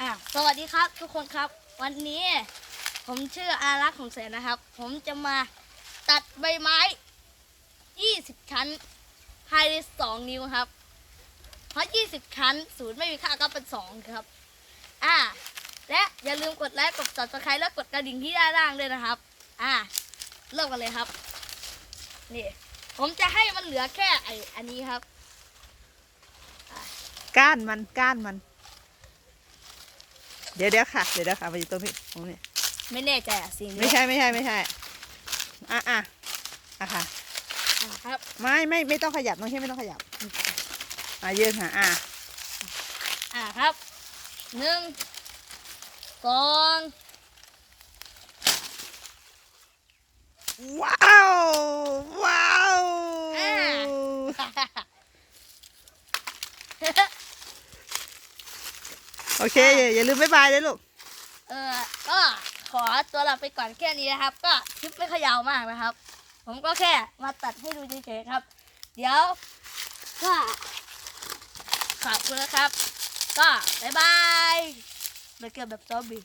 อะสวัสดีครับทุกคนครับ วันนี้ผมชื่ออารักษ์ของแสนนะครับ ผมจะมาตัดใบไม้ 20 ชั้นภายใน2นิ้วครับ เพราะ 20 ชั้นศูนย์ไม่มีค่าก็เป็น 2 ครับ อ่า และอย่าลืมกดไลค์กด subscribe และกดกระดิ่งที่ด้านล่างด้วยนะครับ อ่า เริ่มกันเลยครับ นี่ ผมจะให้มันเหลือแค่ไอ้อันนี้ครับ ก้านมันก้านมัน เดี๋ยวเดี๋ยวค่ะ เดี๋ยวเดี๋ยวค่ะไปอยู่ตรงนี้ตรงนี้ ไม่แน่ใจอะสิ่งนี้ไม่ใช่ไม่ใช่ไม่ใช่ อะอะอะค่ะ อ่าครับไม่ไม่ไม่ต้องขยับน้องเช่ไม่ต้องขยับ อะยืนค่ะ อะอ่าครับหนึ่งสองว้าวว้าว โอเค อย่าลืมบ๊ายบายเลยลูก เออก็ขอตัวลาไปก่อนแค่นี้นะครับ ก็คลิปไม่ขยาวมากนะครับ ผมก็แค่มาตัดให้ดูเฉยๆครับ เดี๋ยวก็ขอบคุณนะครับ ก็บ๊ายบายเดี๋ยวเกือบแบบซอมบี้